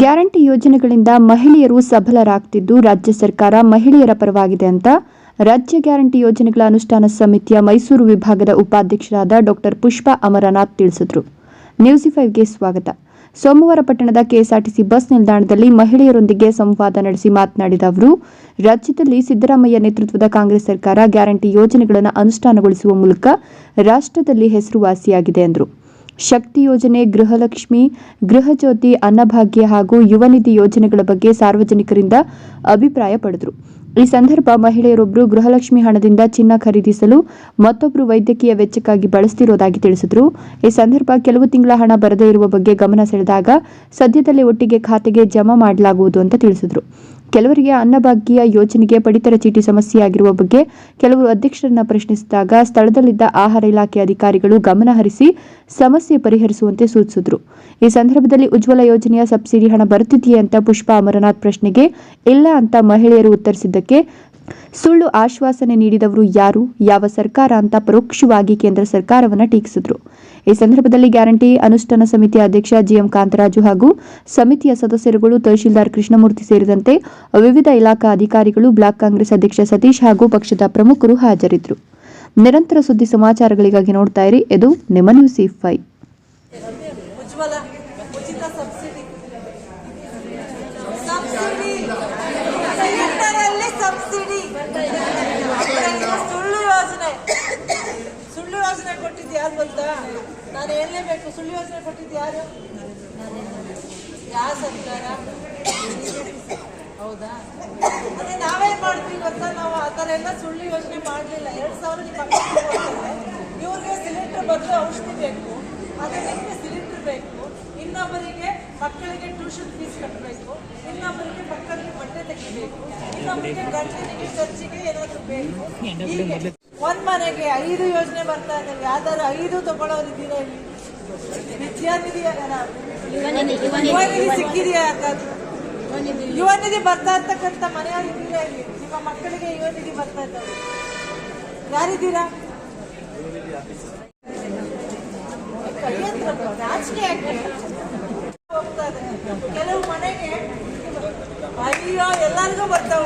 Guarantee ಯೋಜನೆಗಳಿಂದ ಮಹಿಳೆಯರು ಸಬಲರಾಗ್ತಿದ್ದು ರಾಜ್ಯ ಸರ್ಕಾರ ಮಹಿಳೆಯರ ಪರವಾಗಿದೆ ಅಂತ ರಾಜ್ಯ ಗ್ಯಾರಂಟಿ ಯೋಜನೆಗಳ ಅನುಷ್ಠಾನ ಸಮಿತಿಯ ಮೈಸೂರು ವಿಭಾಗದ ಉಪಾಧ್ಯಕ್ಷರಾದ ಡಾಕ್ಟರ್ ಪುಷ್ಪಾ ಅಮರನಾಥ್ ತಿಳಿಸಿದರು. ನ್ಯೂಸಿ ಫೈವ್ಗೆ ಸ್ವಾಗತ. ಸೋಮವಾರ ಪಟ್ಟಣದ ಕೆಎಸ್ಆರ್ಟಿಸಿ ಬಸ್ ನಿಲ್ದಾಣದಲ್ಲಿ ಮಹಿಳೆಯರೊಂದಿಗೆ ಸಂವಾದ ನಡೆಸಿ ಮಾತನಾಡಿದ ಅವರು, ರಾಜ್ಯದಲ್ಲಿ ಸಿದ್ದರಾಮಯ್ಯ ನೇತೃತ್ವದ ಕಾಂಗ್ರೆಸ್ ಸರ್ಕಾರ ಗ್ಯಾರಂಟಿ ಯೋಜನೆಗಳನ್ನು ಅನುಷ್ಠಾನಗೊಳಿಸುವ ಮೂಲಕ ರಾಷ್ಟ್ರದಲ್ಲಿ ಹೆಸರುವಾಸಿಯಾಗಿದೆ ಎಂದರು ಶಕ್ತಿ ಯೋಜನೆ, ಗೃಹಲಕ್ಷ್ಮಿ, ಗೃಹಜ್ಯೋತಿ, ಅನ್ನಭಾಗ್ಯ ಹಾಗೂ ಯುವನಿಧಿ ಯೋಜನೆಗಳ ಬಗ್ಗೆ ಸಾರ್ವಜನಿಕರಿಂದ ಅಭಿಪ್ರಾಯ ಪಡೆದರು. ಈ ಸಂದರ್ಭ ಮಹಿಳೆಯರೊಬ್ಬರು ಗೃಹಲಕ್ಷ್ಮಿ ಹಣದಿಂದ ಚಿನ್ನ ಖರೀದಿಸಲು ಮತ್ತೊಬ್ಬರು ವೈದ್ಯಕೀಯ ವೆಚ್ಚಕ್ಕಾಗಿ ಬಳಸ್ತಿರೋದಾಗಿ ತಿಳಿಸಿದರು. ಈ ಸಂದರ್ಭ ಕೆಲವು ತಿಂಗಳ ಹಣ ಬರದೇ ಇರುವ ಬಗ್ಗೆ ಗಮನ ಸೆಳೆದಾಗ ಸದ್ಯದಲ್ಲೇ ಒಟ್ಟಿಗೆ ಖಾತೆಗೆ ಜಮಾ ಮಾಡಲಾಗುವುದು ಅಂತ ತಿಳಿಸಿದರು. ಕೆಲವರಿಗೆ ಅನ್ನಭಾಗ್ಯ ಯೋಜನೆಗೆ ಪಡಿತರ ಚೀಟಿ ಸಮಸ್ಯೆಯಾಗಿರುವ ಬಗ್ಗೆ ಕೆಲವರು ಅಧ್ಯಕ್ಷರನ್ನ ಪ್ರಶ್ನಿಸಿದಾಗ ಸ್ಥಳದಲ್ಲಿದ್ದ ಆಹಾರ ಇಲಾಖೆ ಅಧಿಕಾರಿಗಳು ಗಮನಹರಿಸಿ ಸಮಸ್ಯೆ ಪರಿಹರಿಸುವಂತೆ ಸೂಚಿಸಿದರು. ಈ ಸಂದರ್ಭದಲ್ಲಿ ಉಜ್ವಲ ಯೋಜನೆಯ ಸಬ್ಸಿಡಿ ಹಣ ಬರುತ್ತಿದೆಯೇ ಅಂತ ಪುಷ್ಪಾ ಅಮರನಾಥ್ ಪ್ರಶ್ನೆಗೆ ಇಲ್ಲ ಅಂತ ಮಹಿಳೆಯರು ಉತ್ತರಿಸಿದ್ದಕ್ಕೆ ಸುಳ್ಳು ಆಶ್ವಾಸನೆ ನೀಡಿದವರು ಯಾರು, ಯಾವ ಸರ್ಕಾರ ಅಂತ ಪರೋಕ್ಷವಾಗಿ ಕೇಂದ್ರ ಸರ್ಕಾರವನ್ನು ಟೀಕಿಸಿದ್ರು. ಈ ಸಂದರ್ಭದಲ್ಲಿ ಗ್ಯಾರಂಟಿ ಅನುಷ್ಠಾನ ಸಮಿತಿ ಅಧ್ಯಕ್ಷ ಜಿಎಂ ಕಾಂತರಾಜು ಹಾಗೂ ಸಮಿತಿಯ ಸದಸ್ಯರುಗಳು ತಹಶೀಲ್ದಾರ್ ಕೃಷ್ಣಮೂರ್ತಿ ಸೇರಿದಂತೆ ವಿವಿಧ ಇಲಾಖಾ ಅಧಿಕಾರಿಗಳು, ಬ್ಲಾಕ್ ಕಾಂಗ್ರೆಸ್ ಅಧ್ಯಕ್ಷ ಸತೀಶ್ ಹಾಗೂ ಪಕ್ಷದ ಪ್ರಮುಖರು ಹಾಜರಿದ್ದರು ನಿರಂತರ ಸುದ್ದಿ ಸಮಾಚಾರಗಳಿಗಾಗಿ ನೋಡ್ತಾ ಇರಿ, ಇದು ನಿಮ್ಮ ನ್ಯೂಸ್ ಫೈ ಸಬ್ಸಿಡಿ ಸಬ್ಸಿಡಿ ಸುಳ್ಳು ಯೋಜನೆ. ಸುಳ್ಳು ಯೋಜನೆ ಕೊಟ್ಟಿದ್ದು ಯಾರು ಗೊತ್ತಾ? ನಾನು ಹೇಳಲೇಬೇಕು. ಸುಳ್ಳು ಯೋಜನೆ ಕೊಟ್ಟಿದ್ದು ಯಾರು? ಯಾವ ಸರ್ಕಾರ? ಹೌದಾ? ಅದೇ ನಾವೇನ್ ಮಾಡ್ತೀವಿ ಗೊತ್ತಾ? ನಾವು ಆ ಥರ ಎಲ್ಲ ಸುಳ್ಳು ಯೋಜನೆ ಮಾಡಲಿಲ್ಲ. ಎರಡು ಸಾವಿರ ಇವ್ರಿಗೆ ಸಿಲಿಂಡರ್ ಬದಲು ಔಷಧಿ ಬೇಕು. ಅದೇ ನಿಮಗೆ ಸಿಲಿಂಡರ್ ಬೇಕು? ಇನ್ನೊಬ್ಬರಿಗೆ ಮಕ್ಕಳಿಗೆ ಟ್ಯೂಷನ್ ಫೀಸ್ ಕಟ್ಟಬೇಕು ಇನ್ನೊಬ್ಬರಿಗೆ ಖರ್ಚಿಗೆ ಏನಾದರೂ ಬೇಕು? ಹೀಗೆ ಒಂದ್ ಮನೆಗೆ ಐದು ಯೋಜನೆ ಬರ್ತಾ ಇದ್ದಾವೆ ಯಾವ್ದಾದ್ರು ಐದು ತಗೊಳ್ಳೋರಿದ್ದೀರಾ ಇಲ್ಲಿ? ವಿದ್ಯಾನಿಧಿ ಯುವ ನಿಧಿ ಸಿಕ್ಕಿದೆಯಾ ಯಾಕಾದ್ರೂ ಯುವನಿಧಿ. ಬರ್ತಾ ಇರ್ತಕ್ಕಂಥ ಮನೆ ಇಲ್ಲಿ? ನಿಮ್ಮ ಮಕ್ಕಳಿಗೆ ಯುವ ನಿಧಿ ಬರ್ತಾ ಇದ್ದಾವೆ ಯಾರಿದ್ದೀರಾ? ರಾಜಕೀಯ ಹೋಗ್ತಾ ಇದೆ ಕೆಲವು ಮನೆಗೆ ಅಯ್ಯೋ ಎಲ್ಲರಿಗೂ ಬರ್ತಾವ